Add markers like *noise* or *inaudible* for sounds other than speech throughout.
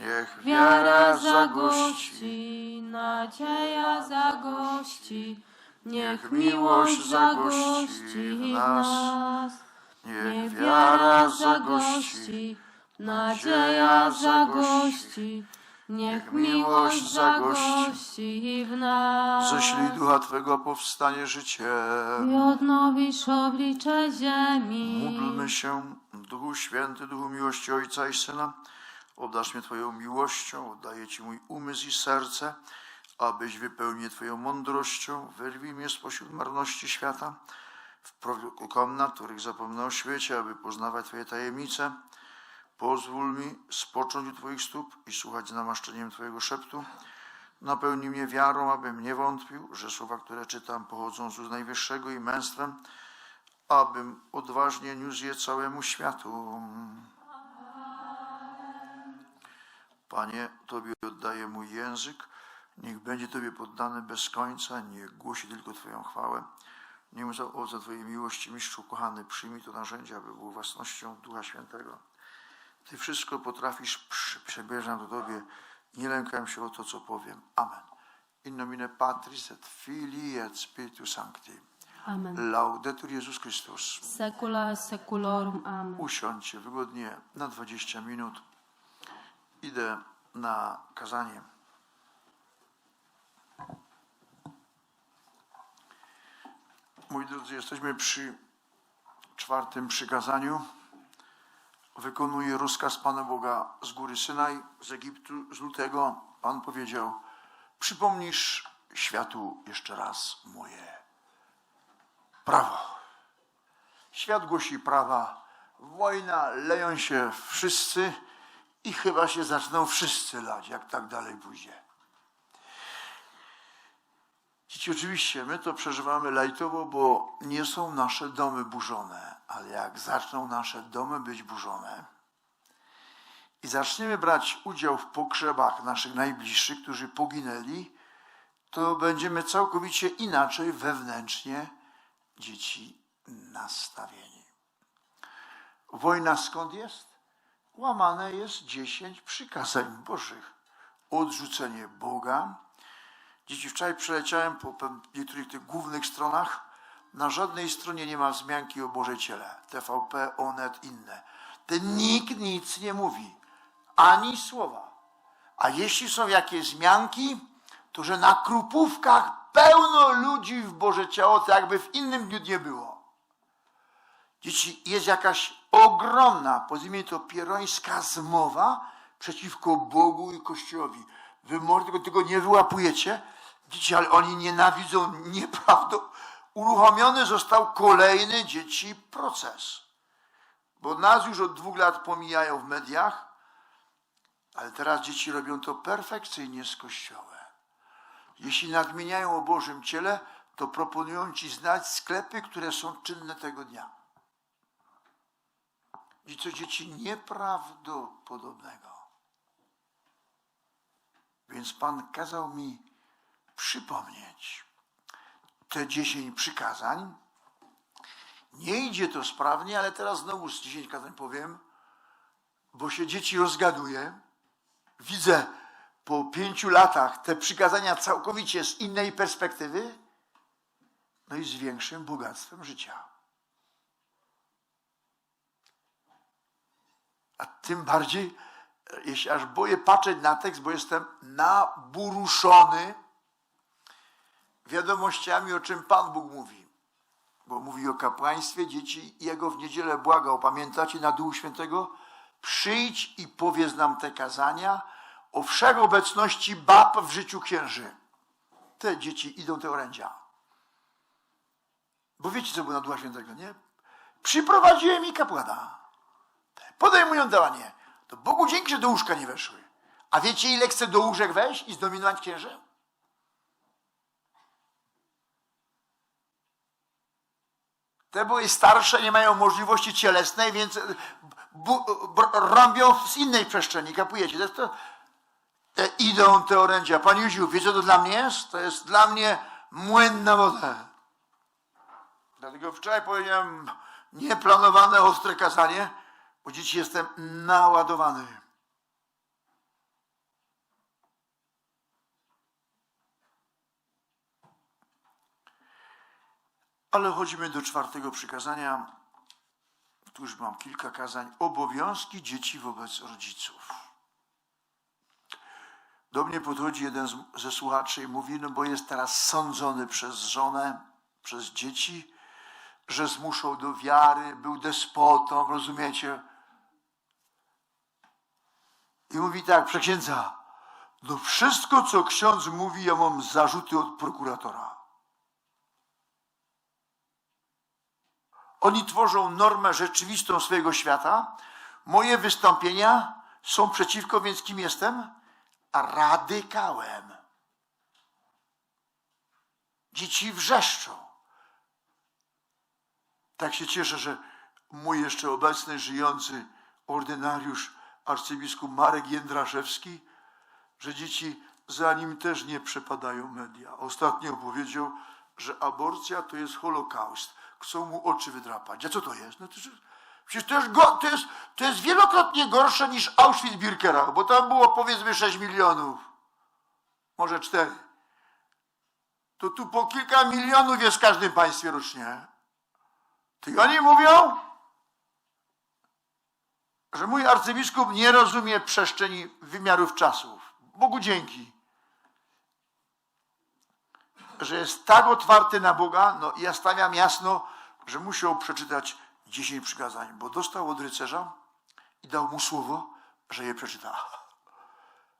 niech Wiara zagości, nadzieja zagości, niech miłość zagości w nas. Niech wiara zagości, nadzieja zagości, niech miłość zagości w nas. ześlij Ducha Twego powstanie życie. I odnowisz oblicze ziemi. Módlmy się, Duchu Święty, Duchu miłości Ojca i Syna, oddasz mnie Twoją miłością, oddaję Ci mój umysł i serce, abyś wypełnił Twoją mądrością, wyrwij mnie spośród marności świata, wprowadź do komnat, których zapomnę o świecie, aby poznawać Twoje tajemnice. Pozwól mi spocząć u Twoich stóp i słuchać namaszczeniem Twojego szeptu. Napełnij mnie wiarą, abym nie wątpił, że słowa, które czytam, pochodzą z Najwyższego i męstwem, abym odważnie niósł je całemu światu. Panie, Tobie oddaję mój język, niech będzie Tobie poddany bez końca, niech głosi tylko Twoją chwałę. Niech za owoce Twojej miłości, mistrzu kochany, przyjmij to narzędzie, aby było własnością Ducha Świętego. Ty wszystko potrafisz, przebierzam do Tobie, nie lękam się o to, co powiem. Amen. In nomine Patris et Filii et Spiritus Sancti. Amen. Laudetur Jezus Chrystus. Secula seculorum. Amen. Usiądźcie wygodnie na 20 minut. Idę na kazanie. Moi drodzy, jesteśmy przy czwartym przykazaniu. Wykonuję rozkaz Pana Boga z góry Synaj, z Egiptu, z lutego. Pan powiedział: Przypomnisz światu jeszcze raz moje prawo. Świat głosi prawa, wojna, leją się wszyscy i chyba się zaczną wszyscy lać, jak tak dalej pójdzie. Dzieci, oczywiście, my to przeżywamy lajtowo, bo nie są nasze domy burzone, ale jak zaczną nasze domy być burzone i zaczniemy brać udział w pogrzebach naszych najbliższych, którzy poginęli, to będziemy całkowicie inaczej wewnętrznie dzieci nastawieni. Wojna skąd jest? Łamane jest dziesięć przykazań Bożych. Odrzucenie Boga. Dzieci, wczoraj przeleciałem po niektórych tych głównych stronach. Na żadnej stronie nie ma wzmianki o Bożej ciele. TVP, Onet, inne. Ten nikt nic nie mówi. Ani słowa. A jeśli są jakieś wzmianki, to że na krupówkach pełno ludzi w Boże ciało, to jakby w innym dniu nie było. Dzieci, jest jakaś ogromna, powiedzmy to pierońska zmowa przeciwko Bogu i Kościołowi. Wy może tego, tego nie wyłapujecie, dzieci, ale oni nienawidzą nieprawdą. Uruchomiony został kolejny dzieci proces. Bo nas już od dwóch lat pomijają w mediach, ale teraz dzieci robią to perfekcyjnie z Kościołem. Jeśli nadmieniają o Bożym ciele, to proponują ci znać sklepy, które są czynne tego dnia. I co dzieci nieprawdopodobnego. Więc Pan kazał mi przypomnieć te dziesięć przykazań. Nie idzie to sprawnie, ale teraz znowu z dziesięć kazań powiem, bo się dzieci rozgaduje. Widzę po pięciu latach te przykazania całkowicie z innej perspektywy, no i z większym bogactwem życia. A tym bardziej, e, jeśli aż boję patrzeć na tekst, bo jestem naburuszony wiadomościami, o czym Pan Bóg mówi. Bo mówi o kapłaństwie dzieci i jego w niedzielę błagał. Pamiętacie na Duchu Świętego? Przyjdź i powiedz nam te kazania o wszechobecności bab w życiu księży. Te dzieci idą te orędzia. Bo wiecie, co było na Ducha Świętego, nie? Przyprowadziłem mi kapłana podejmują działanie. To Bogu dzięki, że do łóżka nie weszły. A wiecie, ile chce do łóżek wejść i zdominować księży? Te były starsze, nie mają możliwości cielesnej, więc rąbią z innej przestrzeni, kapujecie? To jest to, te idą te orędzia. Panie Józiu, wiecie, co to dla mnie jest? To jest dla mnie młyn na wodę. Dlatego wczoraj powiedziałem nieplanowane ostre kazanie, bo dzieci jestem naładowany. Ale chodzimy do czwartego przykazania. Tu już mam kilka kazań. Obowiązki dzieci wobec rodziców. Do mnie podchodzi jeden ze słuchaczy i mówi, no bo jest teraz sądzony przez żonę, przez dzieci, że zmuszał do wiary, był despotą, rozumiecie? I mówi tak, przeksiędza, no wszystko, co ksiądz mówi, ja mam zarzuty od prokuratora. Oni tworzą normę rzeczywistą swojego świata. Moje wystąpienia są przeciwko, więc kim jestem? Radykałem. Dzieci wrzeszczą. Tak się cieszę, że mój jeszcze obecny, żyjący ordynariusz, arcybiskup Marek Jędraszewski, że dzieci za nim też nie przepadają media. Ostatnio powiedział, że aborcja to jest holokaust. Chcą mu oczy wydrapać. A co to jest? No to, przecież to jest, go, to, jest, to jest wielokrotnie gorsze niż Auschwitz-Birkenau, bo tam było powiedzmy 6 milionów, może 4. To tu po kilka milionów jest w każdym państwie rocznie. Ty oni mówią, że mój arcybiskup nie rozumie przestrzeni wymiarów czasów. Bogu dzięki. Że jest tak otwarty na Boga, no i ja stawiam jasno, że musiał przeczytać 10 przykazań, bo dostał od rycerza i dał mu słowo, że je przeczyta.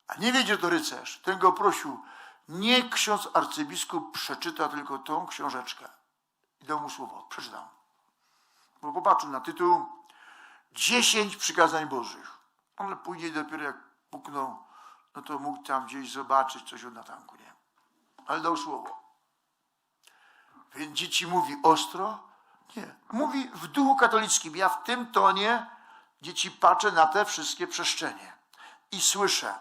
A nie wiedzie to rycerz. Ten go prosił, nie ksiądz arcybiskup przeczyta tylko tą książeczkę. I dał mu słowo, przeczytam. Bo popatrzył na tytuł Dziesięć przykazań Bożych. Ale później dopiero jak puknął, no to mógł tam gdzieś zobaczyć coś od natanku, nie? Ale dał słowo. Więc dzieci mówi ostro? Nie. Mówi w duchu katolickim. Ja w tym tonie dzieci patrzę na te wszystkie przestrzenie i słyszę,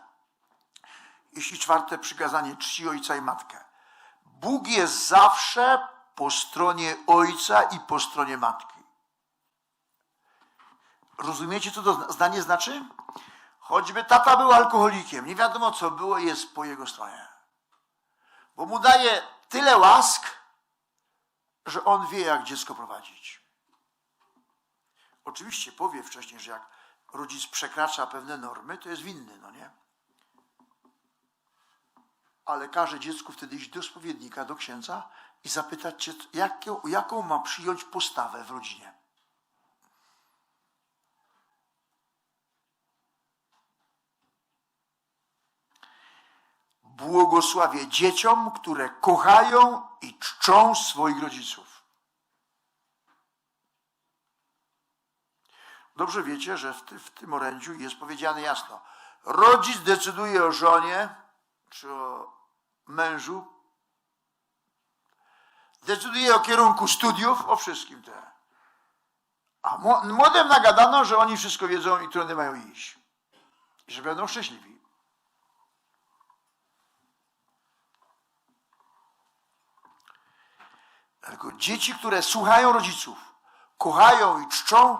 jeśli czwarte przykazanie czci ojca i matkę. Bóg jest zawsze po stronie ojca i po stronie matki. Rozumiecie, co to zdanie znaczy? Choćby tata był alkoholikiem, nie wiadomo co było, jest po jego stronie. Bo mu daje tyle łask, że on wie, jak dziecko prowadzić. Oczywiście powie wcześniej, że jak rodzic przekracza pewne normy, to jest winny, no nie? Ale każe dziecku wtedy iść do spowiednika, do księdza i zapytać się, jaką, jaką ma przyjąć postawę w rodzinie. Błogosławię dzieciom, które kochają i czczą swoich rodziców. Dobrze wiecie, że w, ty, w tym orędziu jest powiedziane jasno. Rodzic decyduje o żonie czy o mężu. Decyduje o kierunku studiów, o wszystkim te. A mło- młodym nagadano, że oni wszystko wiedzą i którędy mają iść. I że będą szczęśliwi. Tylko dzieci, które słuchają rodziców, kochają i czczą,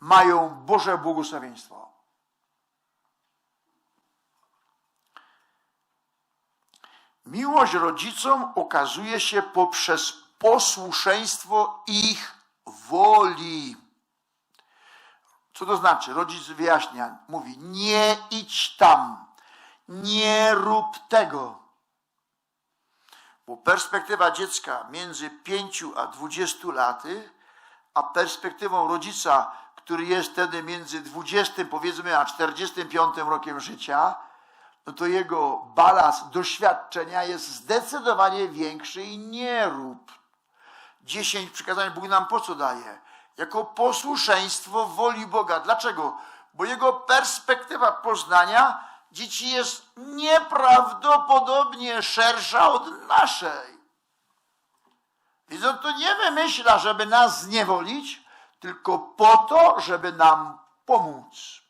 mają Boże błogosławieństwo. Miłość rodzicom okazuje się poprzez posłuszeństwo ich woli. Co to znaczy? Rodzic wyjaśnia, mówi: Nie idź tam, nie rób tego. Bo perspektywa dziecka między 5 a 20 laty, a perspektywą rodzica, który jest wtedy między 20 powiedzmy a 45 rokiem życia, no to jego balans doświadczenia jest zdecydowanie większy i nie rób. 10 przykazań Bóg nam po co daje? Jako posłuszeństwo woli Boga. Dlaczego? Bo jego perspektywa poznania dzieci jest nieprawdopodobnie szersza od naszej. Więc on to nie wymyśla, żeby nas zniewolić, tylko po to, żeby nam pomóc.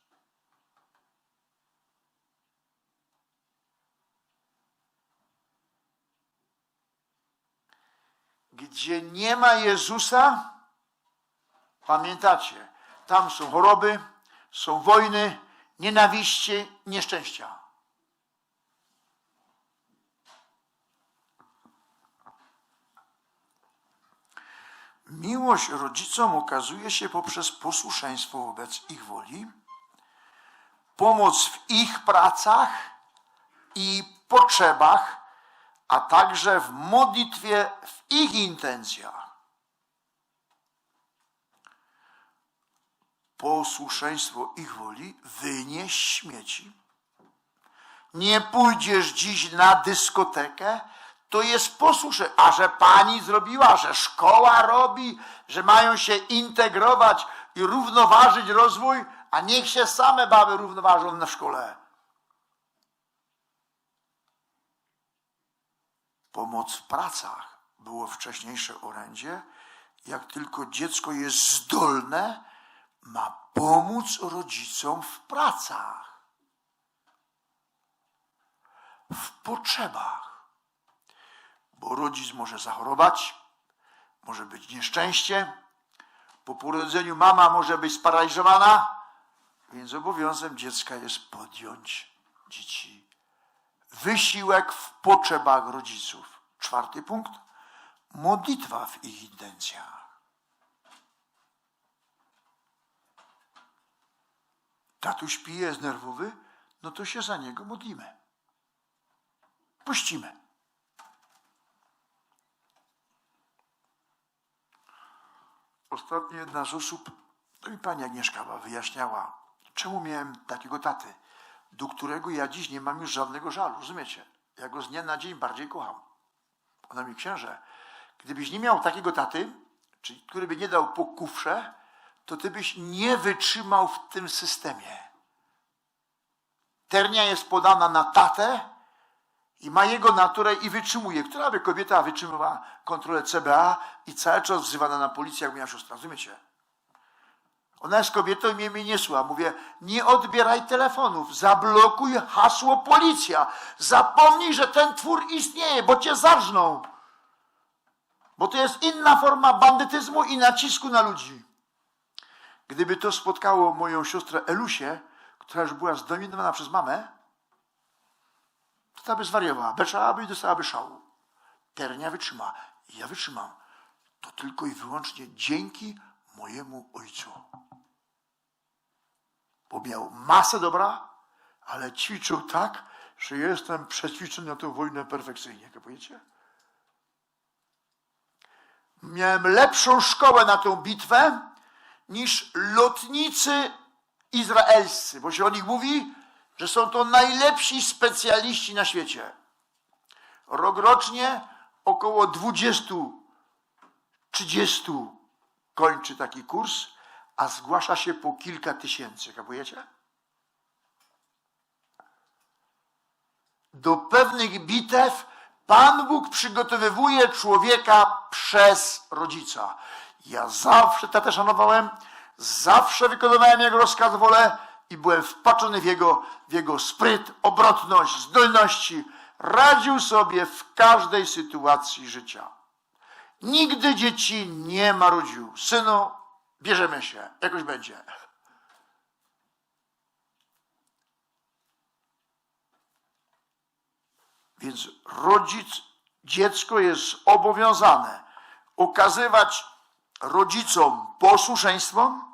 Gdzie nie ma Jezusa, pamiętacie, tam są choroby, są wojny, nienawiści, nieszczęścia. Miłość rodzicom okazuje się poprzez posłuszeństwo wobec ich woli, pomoc w ich pracach i potrzebach, a także w modlitwie w ich intencjach. Posłuszeństwo ich woli wynieś śmieci. Nie pójdziesz dziś na dyskotekę, to jest posłusze. A że pani zrobiła, że szkoła robi, że mają się integrować i równoważyć rozwój, a niech się same baby równoważą na szkole. Pomoc w pracach było wcześniejsze orędzie. Jak tylko dziecko jest zdolne, ma pomóc rodzicom w pracach, w potrzebach. Bo rodzic może zachorować, może być nieszczęście, po porodzeniu mama może być sparaliżowana, więc obowiązkiem dziecka jest podjąć dzieci wysiłek w potrzebach rodziców. Czwarty punkt. Modlitwa w ich intencjach. Tatuś pije, jest nerwowy, no to się za niego modlimy. Puścimy. Ostatnio jedna z osób, to mi pani Agnieszka wyjaśniała, czemu miałem takiego taty do którego ja dziś nie mam już żadnego żalu. Rozumiecie? Ja go z dnia na dzień bardziej kocham. Ona mi księże, gdybyś nie miał takiego taty, czyli który by nie dał po kufrze, to ty byś nie wytrzymał w tym systemie. Ternia jest podana na tatę i ma jego naturę i wytrzymuje. Która by kobieta wytrzymywała kontrolę CBA i cały czas wzywana na policję, jak miała siostra. Rozumiecie? Ona jest kobietą i mnie, mnie nie słucha. Mówię, nie odbieraj telefonów, zablokuj hasło policja. Zapomnij, że ten twór istnieje, bo cię zarżną. Bo to jest inna forma bandytyzmu i nacisku na ludzi. Gdyby to spotkało moją siostrę Elusię, która już była zdominowana przez mamę, to ta by zwariowała, beczałaby i dostałaby szału. Ternia wytrzyma. Ja wytrzymam. To tylko i wyłącznie dzięki mojemu ojcu. Bo miał masę dobra, ale ćwiczył tak, że jestem przećwiczony na tę wojnę perfekcyjnie. Kapujecie? Miałem lepszą szkołę na tę bitwę niż lotnicy izraelscy, bo się o nich mówi, że są to najlepsi specjaliści na świecie. Rokrocznie około 20-30 kończy taki kurs, a zgłasza się po kilka tysięcy. Kapujecie? Do pewnych bitew Pan Bóg przygotowywuje człowieka przez rodzica. Ja zawsze tatę szanowałem, zawsze wykonywałem jego rozkaz, wolę i byłem wpatrzony w jego, w jego spryt, obrotność, zdolności. Radził sobie w każdej sytuacji życia. Nigdy dzieci nie marudził. Synu, bierzemy się, jakoś będzie. Więc rodzic, dziecko jest obowiązane okazywać rodzicom posłuszeństwo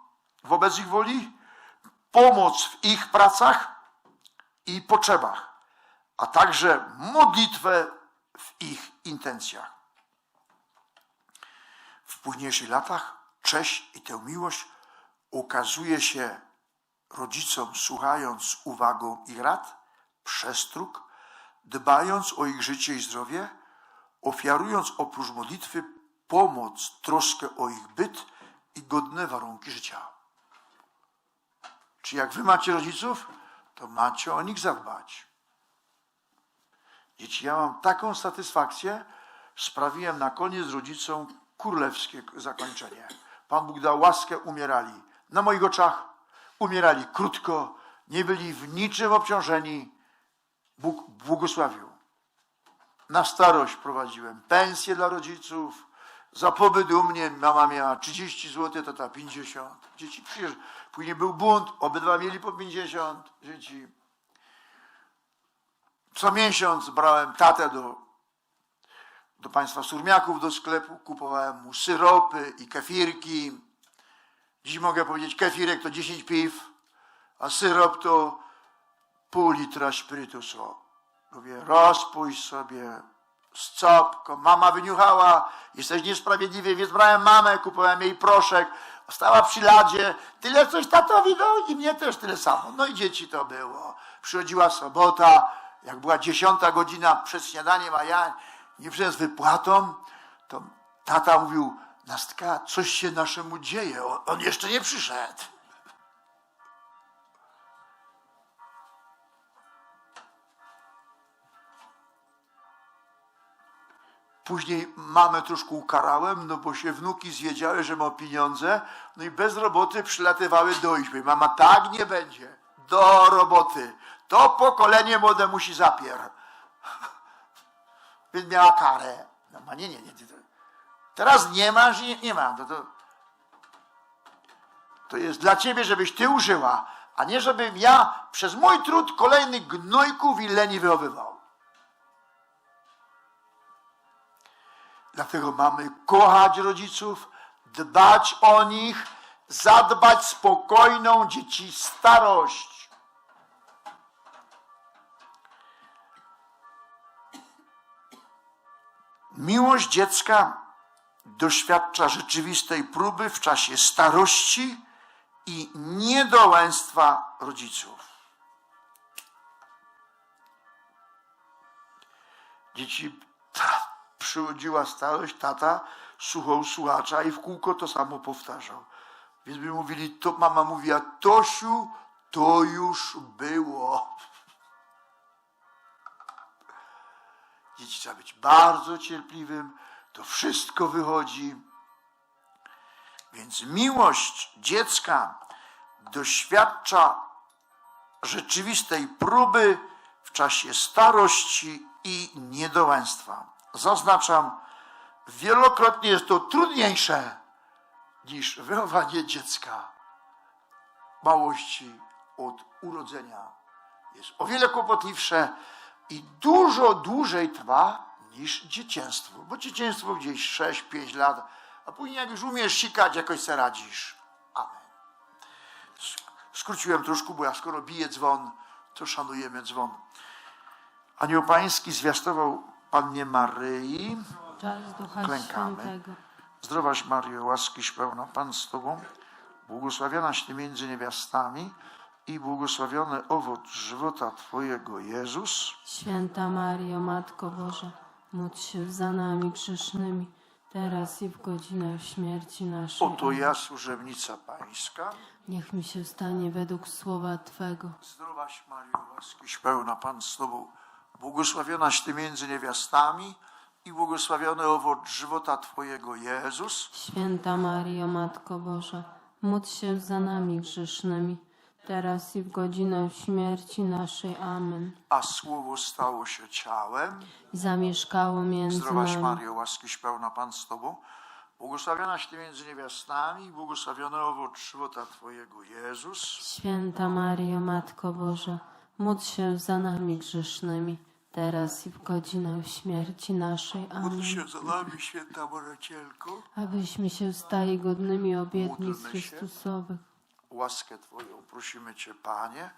wobec ich woli, pomoc w ich pracach i potrzebach, a także modlitwę w ich intencjach. W późniejszych latach cześć i tę miłość okazuje się rodzicom, słuchając z uwagą ich rad, przestróg, dbając o ich życie i zdrowie, ofiarując oprócz modlitwy pomoc, troskę o ich byt i godne warunki życia. Czy jak wy macie rodziców, to macie o nich zadbać. Dzieci, ja mam taką satysfakcję, sprawiłem na koniec rodzicom królewskie zakończenie. Pan Bóg dał łaskę, umierali. Na moich oczach umierali krótko, nie byli w niczym obciążeni. Bóg błogosławił. Na starość prowadziłem pensje dla rodziców, Za pobyt u mnie mama miała 30 zł, tata 50. Dzieci przyjeżdż. Później był bunt, obydwa mieli po 50 dzieci. Co miesiąc brałem tatę do, do państwa Surmiaków do sklepu, kupowałem mu syropy i kefirki. Dziś mogę powiedzieć, kefirek to 10 piw, a syrop to pół litra spirytusu. Mówię, rozpójrz sobie z copką. Mama wyniuchała, jesteś niesprawiedliwy, więc brałem mamę, kupowałem jej proszek, stała przy ladzie, tyle coś tatowi dał i mnie też tyle samo. No i dzieci to było. Przychodziła sobota, jak była dziesiąta godzina przed śniadaniem, a ja nie przyszedłem z wypłatą, to tata mówił, Nastka, coś się naszemu dzieje, on jeszcze nie przyszedł. Później mamę troszkę ukarałem, no bo się wnuki zwiedziały, że ma pieniądze, no i bez roboty przylatywały do izby. Mama, tak nie będzie, do roboty. To pokolenie młode musi zapier. *laughs* Więc miała karę. No nie, nie, nie. Teraz nie masz i nie, nie mam. To, to, jest dla ciebie, żebyś ty użyła, a nie żebym ja przez mój trud kolejnych gnojków i leni wychowywał. Dlatego mamy kochać rodziców, dbać o nich, zadbać spokojną dzieci starość. Miłość dziecka doświadcza rzeczywistej próby w czasie starości i niedołęstwa rodziców. Dzieci przychodziła starość, tata słuchał słuchacza i w kółko to samo powtarzał. Więc by mówili, to mama mówiła, Tosiu, to już było. Dzieci trzeba być bardzo cierpliwym, to wszystko wychodzi. Więc miłość dziecka doświadcza rzeczywistej próby w czasie starości i niedołęstwa. Zaznaczam, wielokrotnie jest to trudniejsze niż wychowanie dziecka małości od urodzenia. Jest o wiele kłopotliwsze i dużo dłużej trwa niż dzieciństwo. Bo dzieciństwo gdzieś 6-5 lat, a później jak już umiesz sikać, jakoś se radzisz. Amen. Sk- Skróciłem troszkę, bo ja skoro bije dzwon, to szanujemy dzwon. Anioł Pański zwiastował Pannie Maryi. Klękamy. Świętego. Zdrowaś Mario, łaskiś pełna, Pan z Tobą, błogosławionaś Ty między niewiastami i błogosławiony owoc żywota Twojego, Jezus. Święta Mario, Matko Boża, módl się za nami grzesznymi, teraz i w godzinę śmierci naszej. Oto ja, służebnica Pańska. Niech mi się stanie według słowa Twego. Zdrowaś Mario, łaskiś pełna, Pan z Tobą, błogosławionaś Ty między niewiastami i błogosławiony owoc żywota Twojego, Jezus. Święta Mario, Matko Boża, módl się za nami grzesznymi, teraz i w godzinę śmierci naszej. Amen. A Słowo stało się ciałem. I zamieszkało między Zdrowaś nami. Mario, łaskiś pełna Pan z Tobą, błogosławionaś Ty między niewiastami i błogosławiony owoc żywota Twojego, Jezus. Święta Mario, Matko Boża, módl się za nami grzesznymi, teraz i w godzinę śmierci naszej. Módl Amen. się za nami, święta Borycielko. Abyśmy się stali godnymi obietnic. Chrystusowych. Łaskę Twoją prosimy Cię, Panie,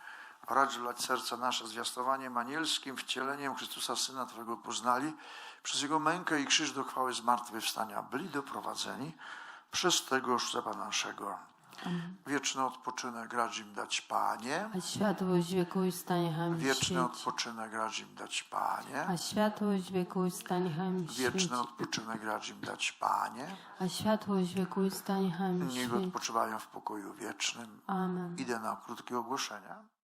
racz serca nasze zwiastowaniem anielskim, wcieleniem Chrystusa Syna Twojego poznali, przez Jego mękę i krzyż do chwały zmartwychwstania byli doprowadzeni przez tego chleba naszego. Wieczny odpoczynek racz im dać, Panie. A światłość wiekuista niechaj mi Wieczny odpoczynek racz im dać, Panie. A światłość wiekuista niechaj mi świeci. Wieczny odpoczynek racz im dać, Panie. A światłość wiekuista niechaj mi Niech odpoczywają w pokoju wiecznym. Amen. Idę na krótkie ogłoszenia.